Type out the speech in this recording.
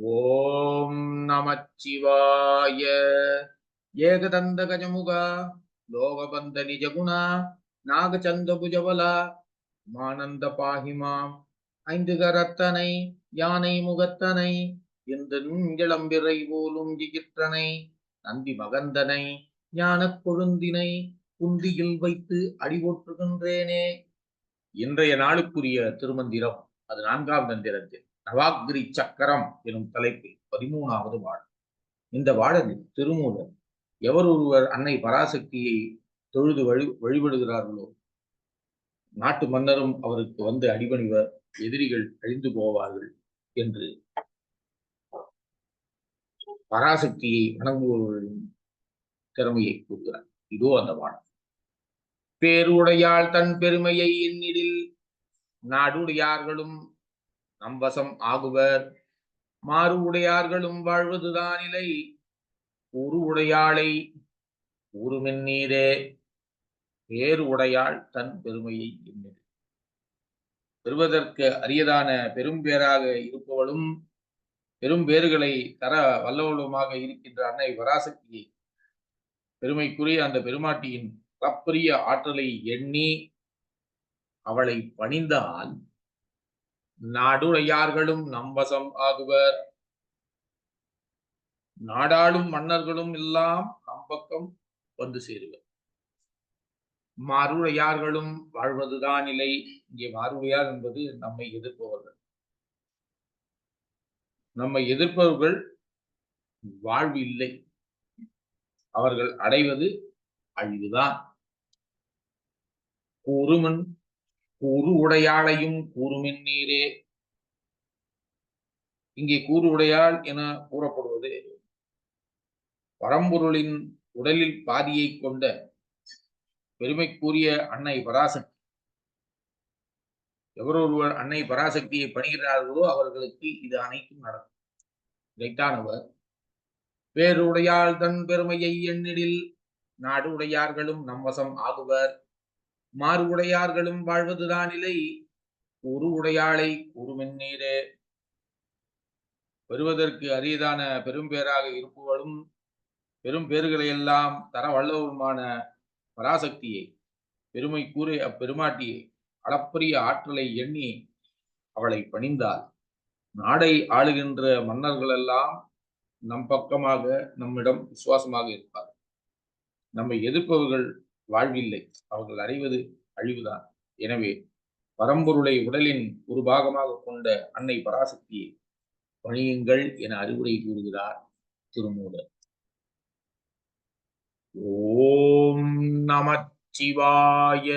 ஓம் நமச்சிவாய. ஏகதந்த கஜமுக லோகபந்த நிஜகுணா நாகச்சந்த புஜபலா மானந்த பாகிமாம் ஐந்து கரத்தனை யானை முகத்தனை இந்த இளம்பிறை போலும் ஜிகிற்றனை நந்தி மகந்தனை ஞானக் கொழுந்தினை குந்தியில் வைத்து அடிபோற்றுகின்றேனே இன்றைய நாளுக்குரிய திருமந்திரம் அது நான்காம் தந்திரத்தில். நவாகிரி சக்கரம் எனும் தலைப்பில் பதிமூணாவது பாடல் இந்த வாழலில் திருமூலர் எவர் ஒருவர் அன்னை பராசக்தியை தொழுது வழி வழிபடுகிறார்களோ? நாட்டு மன்னரும் அவருக்கு வந்து அடிபணிவர் எதிரிகள் அழிந்து போவார்கள் என்று பராசக்தியை வணங்குபவர்களின் திறமையை கூறுகிறார். இதோ அந்த பாடம் பேருடையாள் தன் பெருமையை எண்ணிடில் நாடுடையார்களும் நம் வசம் ஆகுவர். மாறு உடையார்களும் வாழ்வதுதான் இல்லை உரு உடையாளை உருமென்னீரே பேரு உடையாள் தன் பெருமையை எண்ணிடு. பெறுவதற்கு அரியதான பெரும்பேராக இருப்பவளும் பெரும் பேறுகளை தர வல்லவளுமாக இருக்கின்ற அன்னை வராசக்தியை பெருமைக்குரிய அந்த பெருமாட்டியின் தப்பரிய ஆற்றலை எண்ணி அவளை பணிந்தால் நாடுடையார்களும் நம்பசம் ஆகுவர். நாடாளும் மன்னர்களும் எல்லாம் நம்பக்கம் வந்து சேருவர். மாறுடையார்களும் வாழ்வதுதான் நிலை. இங்கே மாறுடையார் என்பது நம்மை எதிர்ப்பவர்கள். நம்மை எதிர்ப்பவர்கள் வாழ்வு இல்லை அவர்கள் அடைவது அழிவுதான். ஒருமன் கூறு உடையாளையும் கூறுமின் நீரே. இங்கே கூறு உடையாள் என கூறப்படுவது பரம்பொருளின் உடலில் பாதியை கொண்ட பெருமைக்குரிய அன்னை பராசக்தி. எவரொருவர் அன்னை பராசக்தியை பணிகிறார்களோ அவர்களுக்கு இது அனைத்தும் நடக்கும். இதைத்தானவர் வேறுடையாள் பேருடையாள் தன் பெருமையை எண்ணிடில் நாடு உடையார்களும் நம்வசம் ஆகுவர். மாறு உடையார்களும் வாழ்வதுதான் இல்லை ஒரு உடையாளை கூறுமென்னீரே பெறுவதற்கு அரியதான பெரும்பேராக இருப்பவளும் பெரும் பேர்களை எல்லாம் தர வல்லவருமான பராசக்தியை. பெருமை கூறி அப்பெருமாட்டியை. அளப்பரிய ஆற்றலை எண்ணி அவளை பணிந்தால் நாடை ஆளுகின்ற மன்னர்கள் எல்லாம் நம் பக்கமாக நம்மிடம் விசுவாசமாக இருப்பார் நம்மை எதிர்ப்பவர்கள் வாழ்வில்லை. அவர்கள் அறிவது அழிவுதான். எனவே பரம்பொருளை உடலின் ஒரு பாகமாக கொண்ட அன்னை பராசக்தியை பணியுங்கள் என அறிவுரை கூறுகிறார் திருமூலர். ஓம் நமச்சிவாய.